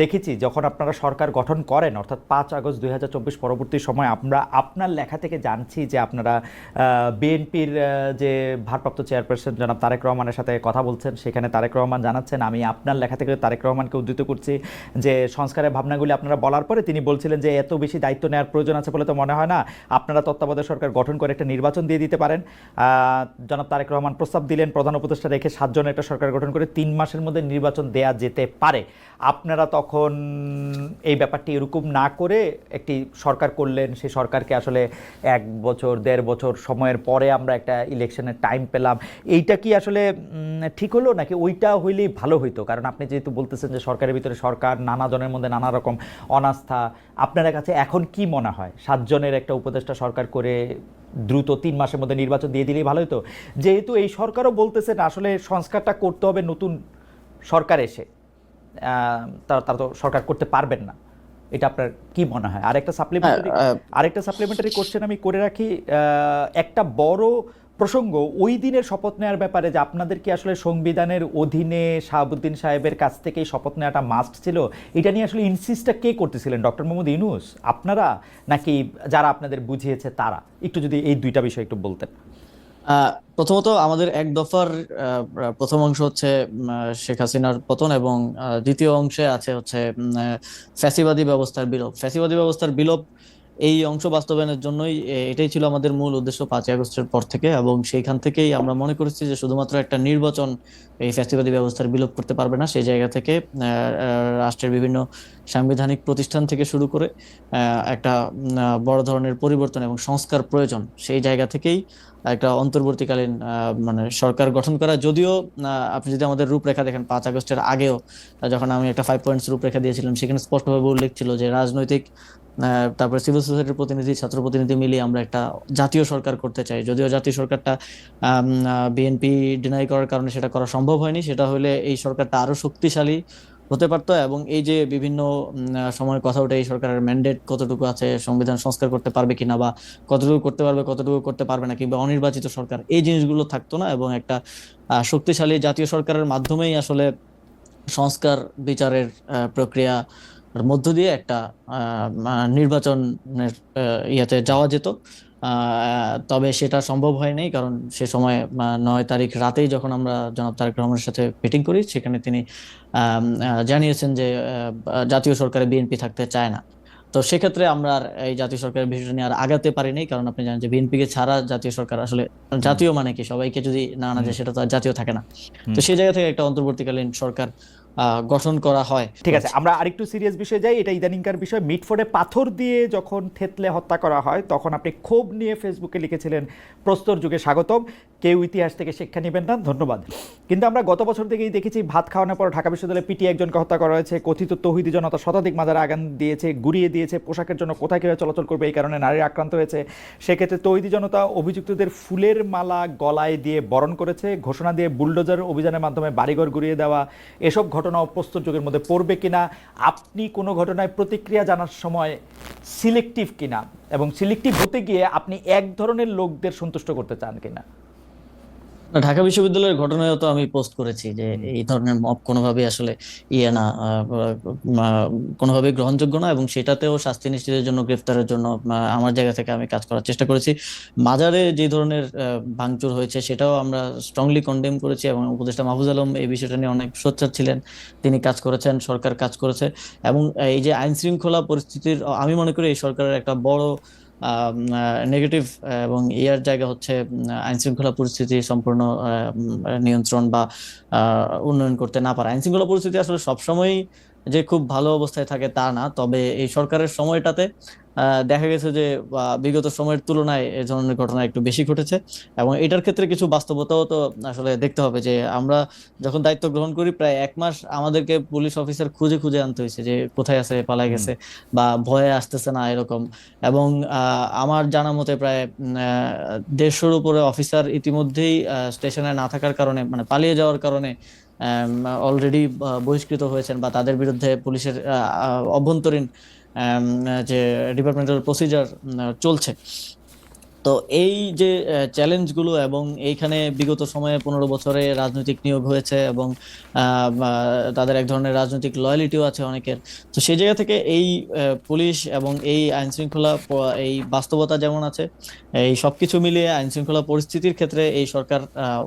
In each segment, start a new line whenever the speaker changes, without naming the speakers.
দেখেছি যখন আপনারা সরকার গঠন করেন, অর্থাৎ পাঁচ আগস্ট দুই হাজার চব্বিশ পরবর্তী সময়, আমরা আপনার লেখা থেকে জানছি যে আপনারা বিএনপির যে ভারপ্রাপ্ত চেয়ারপারসন জনাব তারেক রহমানের সাথে কথা বলছেন, সেখানে তারেক রহমান জানাচ্ছেন, আমি আপনার লেখা থেকে তারেক রহমানকে উদ্ধৃত করছি যে সংস্কারের ভাবনাগুলি আপনারা বলার পরে তিনি বলছিলেন যে এত বেশি দায়িত্ব নেওয়ার প্রয়োজন আছে বলে তো মনে হয় না, আপনারা তত্ত্বাবধায়ক সরকার গঠন করে একটা নির্বাচন দিয়ে দিতে পারেন। জনাব তারেক রহমান প্রস্তাব দিলেন, প্রধান উপদেষ্টা রেখে সাতজনের একটা সরকার গঠন করে তিন মাসের মধ্যে নির্বাচন দেয়া যেতে পারে। আপনারা তখন এই ব্যাপারটি এরকম না করে একটি সরকার করলেন, সেই সরকারকে আসলে এক বছর, দেড় বছর সময়ের পরে আমরা একটা ইলেকশনের টাইম পেলাম। এইটা কি আসলে ঠিক হলো নাকি ওইটা হইলেই ভালো হইতো? কারণ আপনি যেহেতু বলতেছেন যে সরকারের ভিতরে সরকার নানা জনের মধ্যে নানা রকম অনাস্থা আপনার কাছে এখন কি মনে হয়? সাতজনের একটা উপদেষ্টা সরকার করে দ্রুত তিন মাসের মধ্যে নির্বাচন দিয়ে দিলেই ভালো হতো যেহেতু এই সরকারও বলতেছেন আসলে সংস্কারটা করতে হবে নতুন সরকার এসে। তারা তো সরকার করতে পারবেন না। এটা আপনার কি মনে হয়? আরেকটা সাপ্লিমেন্টারি
হ্যাঁ,
আরেকটা সাপ্লিমেন্টারি কোশ্চেন আমি করে রাখি একটা বড় প্রসঙ্গ ওই দিনের শপথ নেওয়ার ব্যাপারে যে আপনাদের কি আসলে সংবিধানের অধীনে শাহাবুদ্দিন সাহেবের কাছ থেকেই শপথ নেওয়াটা মাস্ট ছিল? এটা নিয়ে আসলে ইনসিস্টটা কে করতেছিলেন? ডক্টর মোহাম্মদ ইউনুস? আপনারা? নাকি যারা আপনাদের বুঝিয়েছে তারা? একটু যদি এই দুইটা বিষয় একটু বলতেন।
প্রথমত আমাদের এক দফার প্রথম অংশ হচ্ছে শেখ হাসিনার পতন এবং দ্বিতীয় অংশে আছে হচ্ছে ফ্যাসিবাদী ব্যবস্থার বিলোপ। ফ্যাসিবাদী ব্যবস্থার বিলোপ এই অংশ বাস্তবায়নের জন্যই এটাই ছিল আমাদের মূল উদ্দেশ্য পাঁচই আগস্টের পর থেকে এবং সেইখান থেকেই আমরা মনে করেছি যে শুধুমাত্র একটা নির্বাচন এই ফ্যাসিবাদী ব্যবস্থার বিলোপ করতে পারবে না, সেই জায়গা থেকে রাষ্ট্রের বিভিন্ন সাংবিধানিক প্রতিষ্ঠান থেকে শুরু করে একটা বড় ধরনের পরিবর্তন এবং সংস্কার প্রয়োজন, সেই জায়গা থেকেই একটা অন্তর্বর্তীকালীন মানে সরকার গঠন করা। যদিও আপনি যদি আমাদের রূপরেখা দেখেন, পাঁচ আগস্টের আগেও, যখন আমি একটা ফাইভ পয়েন্টস রূপরেখা দিয়েছিলাম, সেখানে স্পষ্টভাবে উল্লেখ ছিল যে রাজনৈতিক তারপরে সিভিল সোসাইটির প্রতিনিধি, ছাত্র প্রতিনিধি মিলিয়ে আমরা একটা জাতীয় সরকার করতে চাই। যদিও জাতীয় সরকারটা বিএনপি ডিনাই করার কারণে সেটা করা সম্ভব হয়নি, সেটা হলে এই সরকারটা আরও শক্তিশালী হতে পারতো এবং এই যে বিভিন্ন সময় কথা ওঠে, এই সরকারের ম্যান্ডেট কতটুকু আছে, সংবিধান সংস্কার করতে পারবে কিনা বা কতটুকু করতে পারবে, কতটুকু করতে পারবে না কিংবা অনির্বাচিত সরকার, এই জিনিসগুলো থাকতো না এবং একটা শক্তিশালী জাতীয় সরকারের মাধ্যমেই আসলে সংস্কার বিচারের প্রক্রিয়া মধ্য দিয়ে একটা নির্বাচনের ইয়াতে যাওয়া যেত। তবে সেটা সম্ভব হয়নি কারণ সে সময় নয় তারিখ রাতেই যখন আমরা জনাব তারেক রহমানের সাথে মিটিং করি সেখানে তিনি জানিয়েছেন যে জাতীয় সরকারে বিএনপি থাকতে চায় না। তো সেক্ষেত্রে আমরা এই জাতীয় সরকারের বিষয়টা নিয়ে আর আগাতে পারিনি কারণ আপনি জানেন যে বিএনপি কে ছাড়া জাতীয় সরকার আসলে জাতীয় মানে কি? সবাইকে যদি না আনা যায় সেটা তো আর জাতীয় থাকে না। তো সেই জায়গা থেকে একটা অন্তর্বর্তীকালীন সরকার গঠন করা হয়।
ঠিক আছে, আমরা আরেকটু সিরিয়াস বিষয়ে যাই। এটা ইদানিংকার বিষয়। মিটফোর্ডে পাথর দিয়ে যখন থেতলে হত্যা করা হয়, তখন আপনি ক্ষোভ নিয়ে ফেসবুকে লিখেছিলেন, প্রস্তর যুগে স্বাগতম। কেউ ইতিহাস থেকে শিক্ষা নেবেন না, ধন্যবাদ। কিন্তু আমরা গত বছর থেকেই দেখেছি ভাত খাওয়ানোর পর ঢাকা বিশ্ববিদ্যালয়ে পিটি একজনকে হত্যা করা হয়েছে। কথিত তহিদি জনতা শতাধিক মাজারে আগান দিয়েছে, গুড়িয়ে দিয়েছে, পোশাকের জন্য কোথায় কীভাবে চলাচল করবে এই কারণে নারী আক্রান্ত হয়েছে। সেক্ষেত্রে তৈরি জনতা অভিযুক্তদের ফুলের মালা গলায় দিয়ে বরণ করেছে, ঘোষণা দিয়ে বুলডোজার অভিযানের মাধ্যমে বাড়িঘর গুড়িয়ে দেওয়া। এসব ঘটনা প্রস্তুত যুগের মধ্যে পড়বে কিনা, আপনি কোনো ঘটনায় প্রতিক্রিয়া জানার সময় সিলেক্টিভ কিনা, এবং সিলেক্টিভ হতে গিয়ে আপনি এক ধরনের লোকদের সন্তুষ্ট করতে চান কিনা?
ঢাকা বিশ্ববিদ্যালয়ের ঘটনায় তো আমি পোস্ট করেছি যে এই ধরনের মব কোনোভাবে আসলে ইয়ে না কোনোভাবে গ্রহণযোগ্য না এবং সেটাতেও শাস্তি নিশ্চিতের জন্য গ্রেফতারের জন্য আমার জায়গা থেকে আমি কাজ করার চেষ্টা করেছি। মাজারে যে ধরনের ভাঙচুর হয়েছে সেটাও আমরা স্ট্রংলি কন্ডেম করেছি এবং উপদেষ্টা মাহফুজ আলম এই বিষয়টা নিয়ে অনেক সোচ্চার ছিলেন। তিনি কাজ করেছেন সরকার কাজ করেছে এবং এই যে আইন শৃঙ্খলা পরিস্থিতির আমি মনে করি এই সরকারের একটা বড় নেগেটিভ এবং ইয়ার জায়গা হচ্ছে আইন শৃঙ্খলা পরিস্থিতি সম্পূর্ণ নিয়ন্ত্রণ বা উন্নয়ন করতে না পারা। আইন শৃঙ্খলা পরিস্থিতি আসলে সবসময়ই যে খুব ভালো অবস্থায় থাকে তা না। তবে এই সরকারের সময়টাতে দেখা গেছে যে বিগত সময়ের তুলনায় এই ধরনের ঘটনা একটু বেশি ঘটেছে এবং এটার ক্ষেত্রে কিছু বাস্তবতাও তো আসলে দেখতে হবে যে আমরা যখন দায়িত্ব গ্রহণ করি প্রায় এক মাস আমাদেরকে পুলিশ অফিসার খুঁজে খুঁজে আনতে হয়েছে যে কোথায় আছে পালায় গেছে বা ভয়ে আসতেছে না এরকম। এবং আমার জানা মতে প্রায় দেড়শোর উপরে অফিসার ইতিমধ্যেই স্টেশনে না থাকার কারণে মানে পালিয়ে যাওয়ার কারণে অলরেডি বহিষ্কৃত হয়েছেন বা তাদের বিরুদ্ধে পুলিশের অভ্যন্তরীণ যে ডিপার্টমেন্টাল প্রসিজার চলছে। তো এই যে চ্যালেঞ্জগুলো এবং এইখানে বিগত সময়ে পনেরো বছরে রাজনৈতিক নিয়োগ হয়েছে এবং তাদের এক ধরনের রাজনৈতিক লয়ালিটিও আছে অনেকের। তো সেই জায়গা থেকে এই পুলিশ এবং এই আইন শৃঙ্খলা এই বাস্তবতা যেমন আছে, এই সবকিছু মিলিয়ে আইন শৃঙ্খলা পরিস্থিতির ক্ষেত্রে, এই সরকার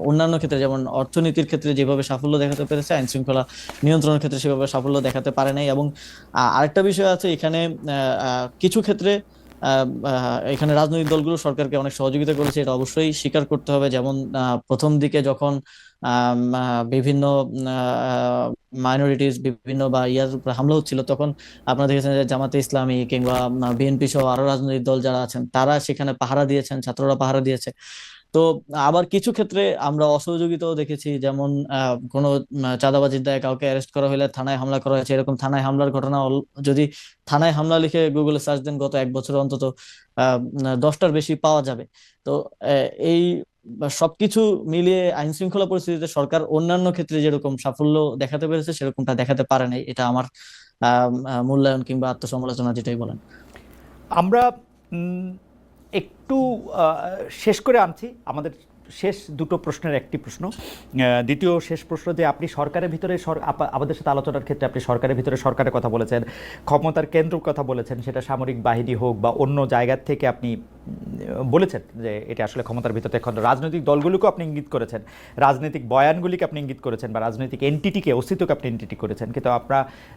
অন্যান্য ক্ষেত্রে যেমন অর্থনীতির ক্ষেত্রে যেভাবে সাফল্য দেখাতে পেরেছে আইন শৃঙ্খলা নিয়ন্ত্রণের ক্ষেত্রে সেভাবে সাফল্য দেখাতে পারে নাই এবং আরেকটা বিষয় আছে এখানে কিছু ক্ষেত্রে এখানে রাজনৈতিক দলগুলো সরকারকে অনেক সহযোগিতা করেছে, এটা অবশ্যই স্বীকার করতে হবে। যেমন প্রথম দিকে যখন বিভিন্ন মাইনরিটিস বিভিন্ন বা ইয়ার উপর হামলা হচ্ছিল, তখন আপনারা দেখেছেন যে জামাতে ইসলামী কিংবা বিএনপি সহ আরও রাজনৈতিক দল যারা আছেন, তারা সেখানে পাহারা দিয়েছেন, ছাত্ররা পাহারা দিয়েছে। তো আবার কিছু ক্ষেত্রে আমরা অসহযোগিতাও দেখেছি, যেমন কোনো চাঁদাবাজির দায়ে কাউকে অ্যারেস্ট করা হলে থানায় হামলা করা হয়েছে, এরকম থানায় হামলার ঘটনা যদি থানায় হামলা লিখে গুগলে সার্চ দেন গত এক বছর অন্তত দশটার বেশি পাওয়া যাবে। তো এই সবকিছু মিলিয়ে আইন শৃঙ্খলা পরিস্থিতিতে সরকার অন্যান্য ক্ষেত্রে যেরকম সাফল্য দেখাতে পেরেছে, সেরকমটা দেখাতে পারে নাই। এটা আমার মূল্যায়ন কিংবা আত্মসমালোচনা যেটাই বলেন।
আমরা একটু শেষ করে আনছি। আমাদের শেষ দুটো প্রশ্নের একটি প্রশ্ন। দ্বিতীয় শেষ প্রশ্ন যে আপনি সরকারের ভিতরে আমাদের সাথে আলোচনার ক্ষেত্রে আপনি সরকারের ভিতরে সরকারের কথা বলেছেন, ক্ষমতার কেন্দ্র কথা বলেছেন, সেটা সামরিক বাহিনী হোক বা অন্য জায়গার থেকে আপনি বলেছেন যে এটা আসলে ক্ষমতার ভিতরে, এখন রাজনৈতিক দলগুলোকেও আপনি ইঙ্গিত করেছেন, রাজনৈতিক বয়ানগুলিকে আপনি ইঙ্গিত করেছেন বা রাজনৈতিক এনটিটিকে অস্তিত্বকে আপনি এনটিটি করেছেন। কিন্তু আপনারা